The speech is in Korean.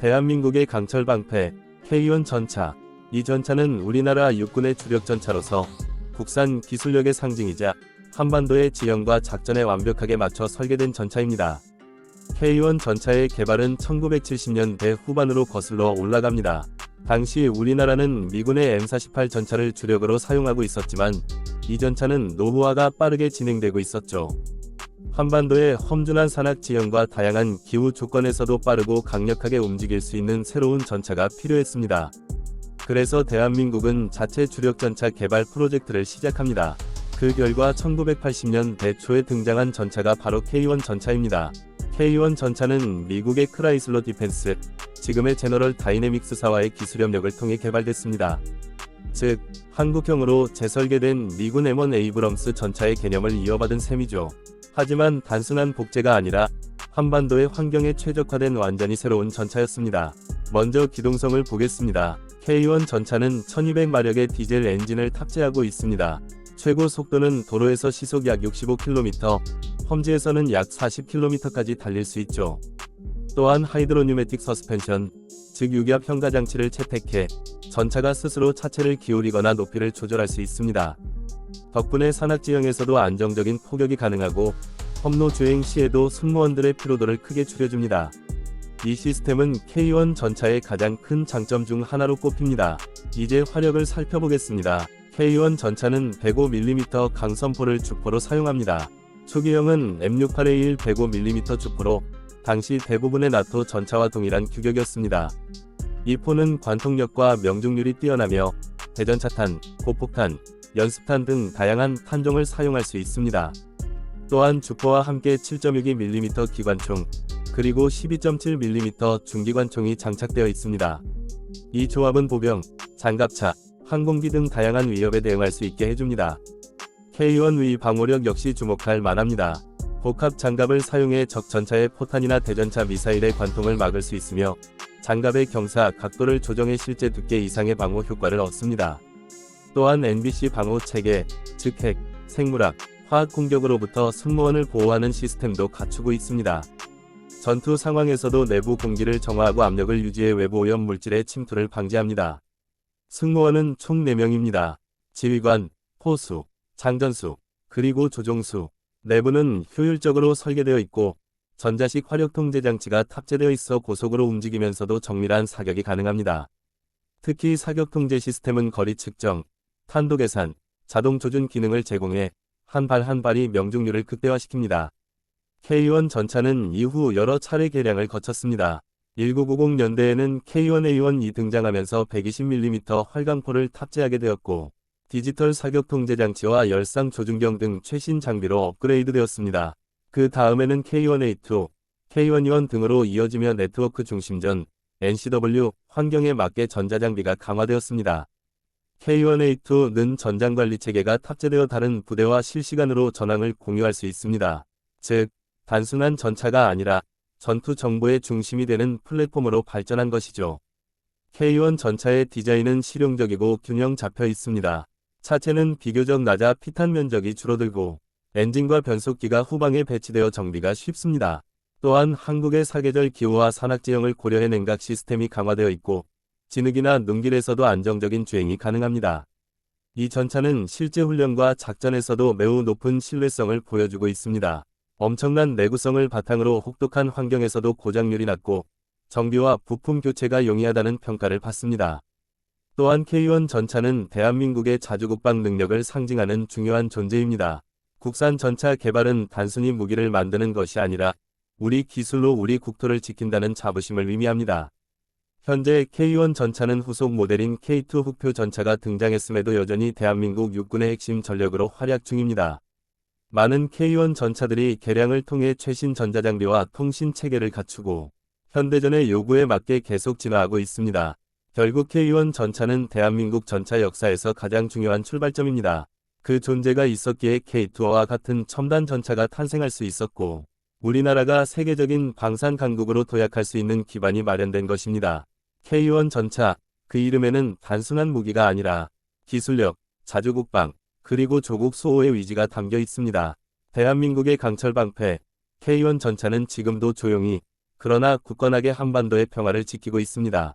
대한민국의 강철 방패 K1 전차. 이 전차는 우리나라 육군의 주력 전차로서 국산 기술력의 상징이자 한반도의 지형과 작전에 완벽하게 맞춰 설계된 전차입니다. K1 전차의 개발은 1970년대 후반으로 거슬러 올라갑니다. 당시 우리나라는 미군의 M48 전차를 주력으로 사용하고 있었지만 이 전차는 노후화가 빠르게 진행되고 있었죠. 한반도의 험준한 산악 지형과 다양한 기후 조건에서도 빠르고 강력하게 움직일 수 있는 새로운 전차가 필요했습니다. 그래서 대한민국은 자체 주력 전차 개발 프로젝트를 시작합니다. 그 결과 1980년 대초에 등장한 전차가 바로 K1 전차입니다. K1 전차는 미국의 크라이슬러 디펜스, 지금의 제너럴 다이내믹스사와의 기술 협력을 통해 개발됐습니다. 즉, 한국형으로 재설계된 미군 M1 에이브럼스 전차의 개념을 이어받은 셈이죠. 하지만 단순한 복제가 아니라 한반도의 환경에 최적화된 완전히 새로운 전차였습니다. 먼저 기동성을 보겠습니다. K1 전차는 1200마력의 디젤 엔진을 탑재하고 있습니다. 최고 속도는 도로에서 시속 약 65km, 험지에서는 약 40km까지 달릴 수 있죠. 또한 하이드로뉴매틱 서스펜션, 즉 유압 현가 장치를 채택해 전차가 스스로 차체를 기울이거나 높이를 조절할 수 있습니다. 덕분에 산악 지형에서도 안정적인 포격이 가능하고 험로 주행 시에도 승무원들의 피로도를 크게 줄여줍니다. 이 시스템은 K1 전차의 가장 큰 장점 중 하나로 꼽힙니다. 이제 화력을 살펴보겠습니다. K1 전차는 105mm 강선포를 주포로 사용합니다. 초기형은 M68A1 105mm 주포로 당시 대부분의 나토 전차와 동일한 규격이었습니다. 이 포는 관통력과 명중률이 뛰어나며 대전차탄, 고폭탄, 연습탄 등 다양한 탄종을 사용할 수 있습니다. 또한 주포와 함께 7.62mm 기관총, 그리고 12.7mm 중기관총이 장착되어 있습니다. 이 조합은 보병, 장갑차, 항공기 등 다양한 위협에 대응할 수 있게 해줍니다. K1 위 방호력 역시 주목할 만합니다. 복합 장갑을 사용해 적 전차의 포탄이나 대전차 미사일의 관통을 막을 수 있으며 장갑의 경사, 각도를 조정해 실제 두께 이상의 방호 효과를 얻습니다. 또한 NBC 방호 체계, 즉 핵, 생물학, 화학 공격으로부터 승무원을 보호하는 시스템도 갖추고 있습니다. 전투 상황에서도 내부 공기를 정화하고 압력을 유지해 외부 오염 물질의 침투를 방지합니다. 승무원은 총 4명입니다. 지휘관, 호수, 장전수, 그리고 조종수. 내부는 효율적으로 설계되어 있고 전자식 화력 통제 장치가 탑재되어 있어 고속으로 움직이면서도 정밀한 사격이 가능합니다. 특히 사격 통제 시스템은 거리 측정, 탄도 계산, 자동 조준 기능을 제공해 한 발 한 발이 명중률을 극대화시킵니다. K1 전차는 이후 여러 차례 개량을 거쳤습니다. 1990년대에는 K1A1이 등장하면서 120mm 활강포를 탑재하게 되었고 디지털 사격 통제 장치와 열상 조준경 등 최신 장비로 업그레이드되었습니다. 그 다음에는 K1A2, K1E1 등으로 이어지며 네트워크 중심전, NCW, 환경에 맞게 전자장비가 강화되었습니다. K1A2는 전장관리 체계가 탑재되어 다른 부대와 실시간으로 전황을 공유할 수 있습니다. 즉, 단순한 전차가 아니라 전투 정보의 중심이 되는 플랫폼으로 발전한 것이죠. K1 전차의 디자인은 실용적이고 균형 잡혀 있습니다. 차체는 비교적 낮아 피탄 면적이 줄어들고 엔진과 변속기가 후방에 배치되어 정비가 쉽습니다. 또한 한국의 사계절 기후와 산악 지형을 고려해 냉각 시스템이 강화되어 있고 진흙이나 눈길에서도 안정적인 주행이 가능합니다. 이 전차는 실제 훈련과 작전에서도 매우 높은 신뢰성을 보여주고 있습니다. 엄청난 내구성을 바탕으로 혹독한 환경에서도 고장률이 낮고 정비와 부품 교체가 용이하다는 평가를 받습니다. 또한 K1 전차는 대한민국의 자주국방 능력을 상징하는 중요한 존재입니다. 국산 전차 개발은 단순히 무기를 만드는 것이 아니라 우리 기술로 우리 국토를 지킨다는 자부심을 의미합니다. 현재 K1 전차는 후속 모델인 K2 흑표 전차가 등장했음에도 여전히 대한민국 육군의 핵심 전력으로 활약 중입니다. 많은 K1 전차들이 개량을 통해 최신 전자장비와 통신 체계를 갖추고 현대전의 요구에 맞게 계속 진화하고 있습니다. 결국 K1 전차는 대한민국 전차 역사에서 가장 중요한 출발점입니다. 그 존재가 있었기에 K2와 같은 첨단 전차가 탄생할 수 있었고 우리나라가 세계적인 방산 강국으로 도약할 수 있는 기반이 마련된 것입니다. K1 전차, 그 이름에는 단순한 무기가 아니라 기술력, 자주국방, 그리고 조국 수호의 의지가 담겨 있습니다. 대한민국의 강철 방패, K1 전차는 지금도 조용히 그러나 굳건하게 한반도의 평화를 지키고 있습니다.